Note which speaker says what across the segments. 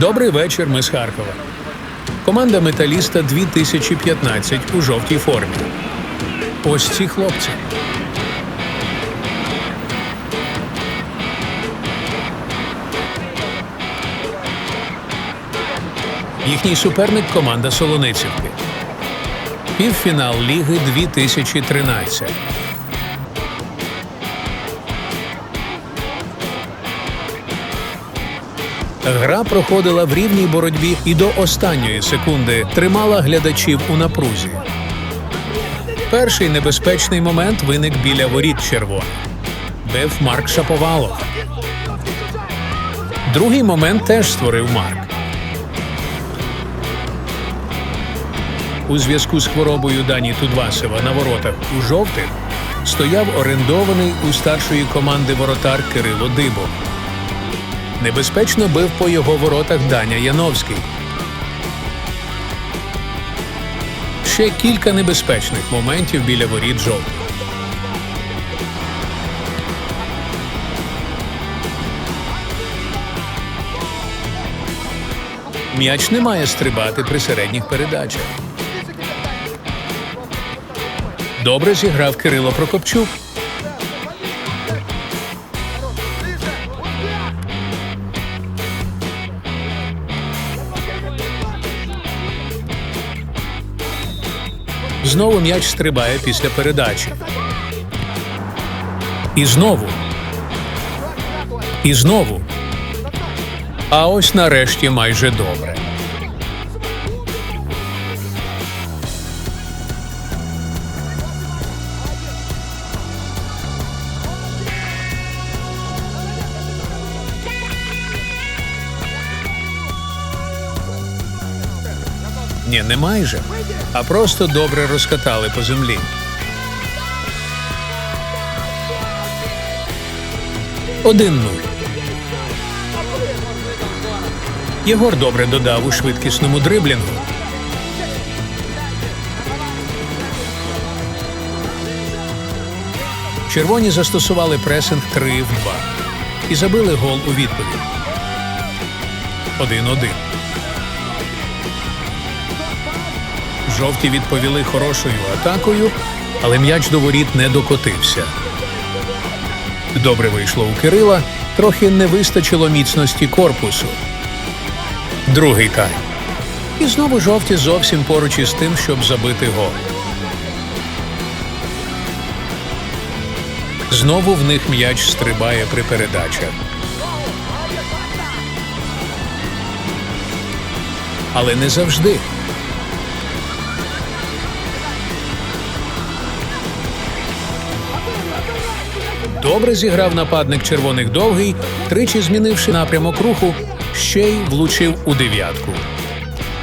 Speaker 1: Добрий вечір, ми з Харкова. Команда Металіста 2015 у жовтій формі. Ось ці хлопці. Їхній суперник команда Солоницівки. Півфінал Ліги 2013. Гра проходила в рівній боротьбі і до останньої секунди тримала глядачів у напрузі. Перший небезпечний момент виник біля воріт червоних. Бив Марк Шаповалов. Другий момент теж створив Марк. У зв'язку з хворобою Дані Тудвасова на воротах у жовтих стояв орендований у старшої команди воротар Кирило Дибо. Небезпечно бив по його воротах Даня Яновський. Ще кілька небезпечних моментів біля воріт жовтих. М'яч не має стрибати при середніх передачах. Добре зіграв Кирило Прокопчук. Знову м'яч стрибає після передачі. І знову. І знову. А ось нарешті майже добре. Ні, не майже, а просто добре розкатали по землі. Один нуль. Єгор добре додав у швидкісному дриблінгу. Червоні застосували пресинг 3 в 2 і забили гол у відповідь. 1-1. Жовті відповіли хорошою атакою, але м'яч до воріт не докотився. Добре вийшло у Кирила, трохи не вистачило міцності корпусу. Другий тайм. І знову жовті зовсім поруч із тим, щоб забити гол. Знову в них м'яч стрибає при передачах. Але не завжди. Добре зіграв нападник червоних довгий, тричі змінивши напрямок руху, ще й влучив у дев'ятку.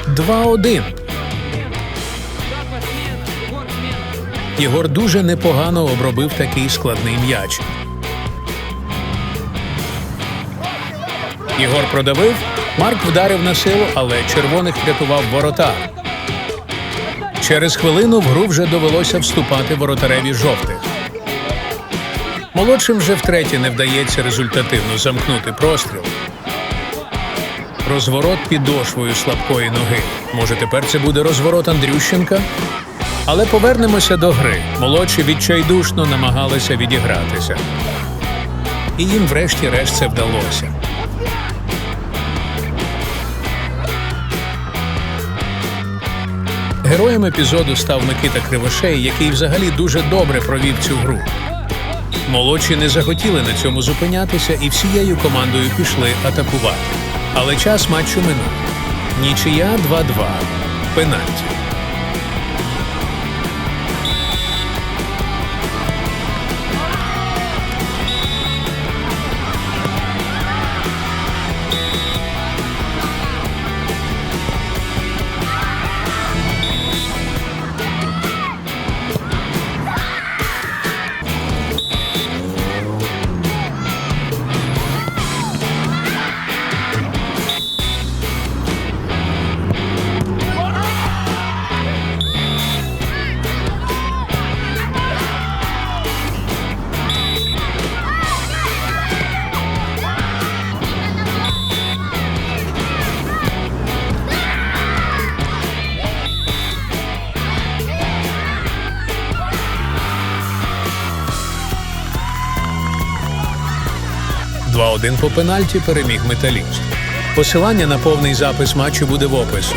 Speaker 1: 2-1. Єгор дуже непогано обробив такий складний м'яч. Єгор продавив, Марк вдарив на силу, але червоних врятував воротар. Через хвилину в гру вже довелося вступати воротареві жовтих. Молодшим вже втретє не вдається результативно замкнути простріл. Розворот підошвою слабкої ноги. Може, тепер це буде розворот Андрющенка? Але повернемося до гри. Молодші відчайдушно намагалися відігратися. І їм врешті-решт це вдалося. Героєм епізоду став Микита Кривошей, який взагалі дуже добре провів цю гру. Молодші не захотіли на цьому зупинятися і всією командою пішли атакувати. Але час матчу минув. Нічия 2-2. Пенальті. 2-1 по пенальті переміг металіст. Посилання на повний запис матчу буде в опису.